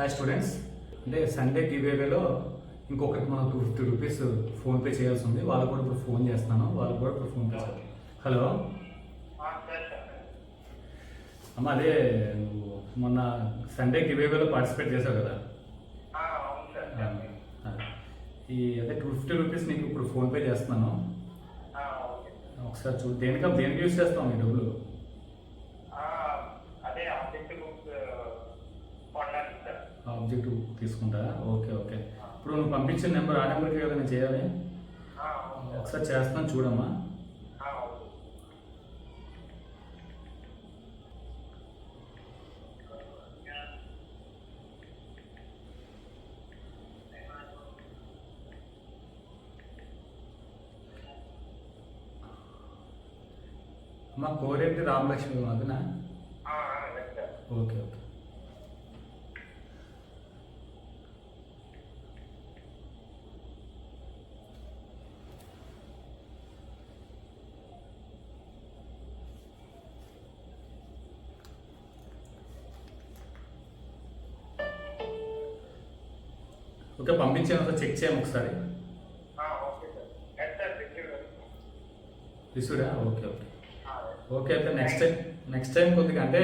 Hi students అంటే Sunday గివేవేలో ఇంకొకరికి మనం టూ ఫిఫ్టీ రూపీస్ ఫోన్పే చేయాల్సి ఉంది. వాళ్ళకు కూడా ఇప్పుడు ఫోన్ చేస్తాను. వాళ్ళకు కూడా ఇప్పుడు ఫోన్ చేస్తాను. హలో అమ్మ అదే నువ్వు మొన్న సండే గివేవేలో పార్టిసిపేట్ చేసావు కదా? ఈ అదే టూ ఫిఫ్టీ రూపీస్ నీకు ఇప్పుడు ఫోన్పే చేస్తున్నాను ఒకసారి చూడు. దేనికి దేనికి యూస్ చేస్తాం ఈ డబ్బులు అదే ఆబ్జెక్ట్ బుక్ కొనడానికి సార్ ఆబ్జెక్ట్ తీసుకుంటా? Okay okay. ఇప్పుడు నువ్వు పంపించిన నెంబర్ ఆ నెంబర్కి కదా నేను చేయాలి? ఒకసారి చేస్తాను చూడమ్మా. అమ్మ కోరేటి రామలక్ష్మి అదనా? Okay okay. ఓకే పంపించాను సార్ చెక్ చేయం ఒకసారి రిసీవ్డా ఓకే ఓకే. ఓకే అయితే నెక్స్ట్ టైం నెక్స్ట్ టైం కొద్దిగా అంటే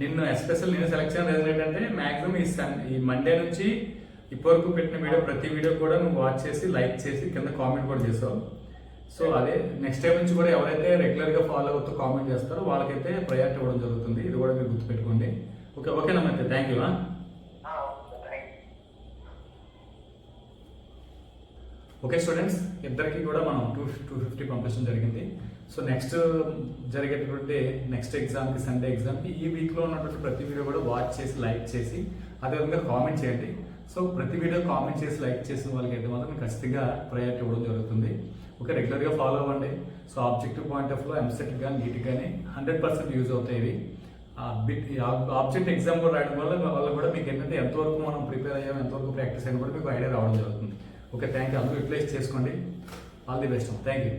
నిన్ను ఎస్పెషల్ నేను సెలెక్ట్ చేయడం రీజన్ ఏంటంటే మాక్సిమం ఈ సన్ ఈ మండే నుంచి ఇప్పటివరకు పెట్టిన వీడియో ప్రతి వీడియో కూడా నువ్వు వాచ్ చేసి లైక్ చేసి కింద కామెంట్ కూడా చేసావు సో అదే నెక్స్ట్ టైం నుంచి కూడా ఎవరైతే రెగ్యులర్గా ఫాలో అవుతూ కామెంట్ చేస్తారో వాళ్ళకైతే ప్రయారిటీ ఇవ్వడం జరుగుతుంది. ఇది కూడా మీరు గుర్తుపెట్టుకోండి. ఓకే ఓకేనమ్మా అయితే thank you okay sir thank you okay students ఇద్దరికి కూడా మనం టూ టూ ఫిఫ్టీ పంపించడం జరిగింది. సో నెక్స్ట్ uh, జరిగేటటువంటి నెక్స్ట్ ఎగ్జామ్కి సండే ఎగ్జామ్కి ఈ వీక్లో ఉన్నటువంటి ప్రతి వీడియో కూడా వాచ్ చేసి లైక్ చేసి అదేవిధంగా కామెంట్ చేయండి. సో ప్రతి వీడియో కామెంట్ చేసి లైక్ చేసిన వాళ్ళకి అయితే మాత్రం ఖచ్చితంగా ప్రయారిటీ ఇవ్వడం జరుగుతుంది. ఓకే రెగ్యులర్గా ఫాలో అవ్వండి. సో ఆబ్జెక్టివ్ పాయింట్ ఆఫ్లో ఎంసెట్ కానీ నీట్ కానీ హండ్రెడ్ పర్సెంట్ యూజ్ అవుతాయి ఆ బిట్ ఆబ్జెక్ట్ ఎగ్జామ్ కూడా రాయడం వల్ల వల్ల కూడా మీకు ఏంటంటే ఎంతవరకు మనం ప్రిపేర్ అయ్యాం ఎంతవరకు ప్రాక్టీస్ అయినా కూడా మీకు ఐడియా రావడం జరుగుతుంది. ఓకే థ్యాంక్ యూ అందరూ యూటిలైజ్ చేసుకోండి. All the best thank you